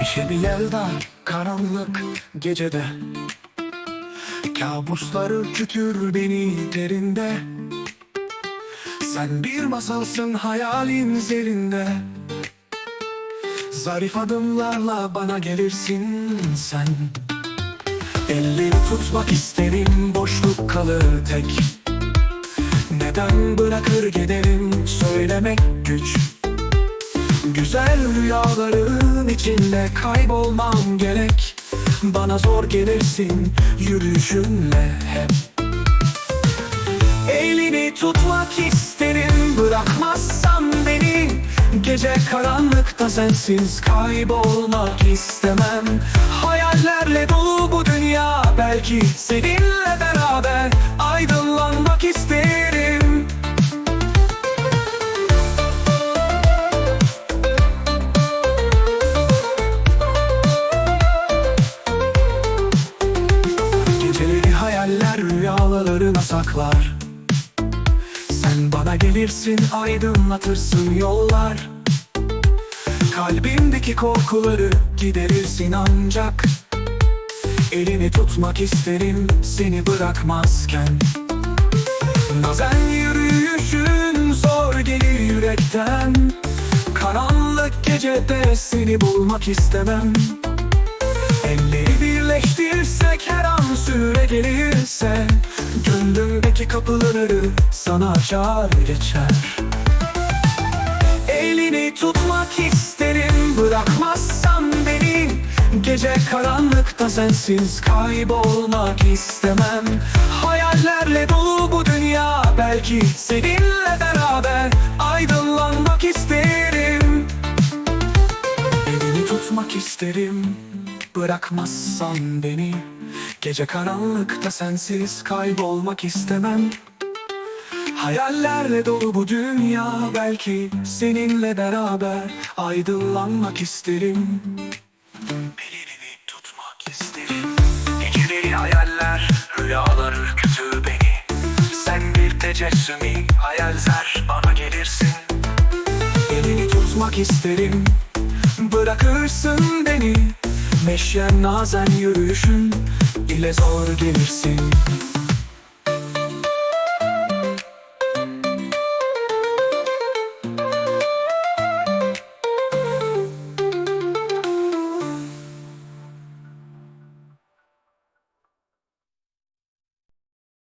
Neşe bir yelda karanlık gecede. Kabuslar ürkütür beni derinde. Sen bir masalsın hayalin zerinde Zarif adımlarla bana gelirsin sen. Elleri tutmak isterim boşluk kalır tek. Neden bırakır giderim söylemek güç Güzel rüyaların içinde kaybolmam gerek. Bana zor gelirsin yürüyüşünle hep. Elini tutmak isterim bırakmazsan beni. Gece karanlıkta sensiz kaybolmak istemem. Hayallerle dolu bu dünya belki seninle beraber rüyalarına saklar. Sen bana gelirsin aydınlatırsın yollar. Kalbimdeki korkuları giderirsin ancak. Elini tutmak isterim seni bırakmazken. Bazen yürüyüşün zor gelir yürekten. Karanlık gecede seni bulmak istemem. Elleri birleştirsek her an süre gelirse Gönlümdeki kapıları sana açar geçer. Elini tutmak isterim bırakmazsan beni. Gece karanlıkta sensiz kaybolmak istemem. Hayallerle dolu bu dünya belki seninle beraber Aydınlanmak isterim. Elini tutmak isterim Bırakmazsan beni. Gece karanlıkta sensiz kaybolmak istemem. Hayallerle dolu bu dünya belki seninle beraber aydınlanmak isterim. Elini tutmak isterim. Geceleri hayaller, rüyalar ürkütür beni. Sen bir tecessümi, hayalzer bana gelirsin. Elini tutmak isterim. Bırakırsın beni Meşyen nazen yürüyüşün ile zor gelirsin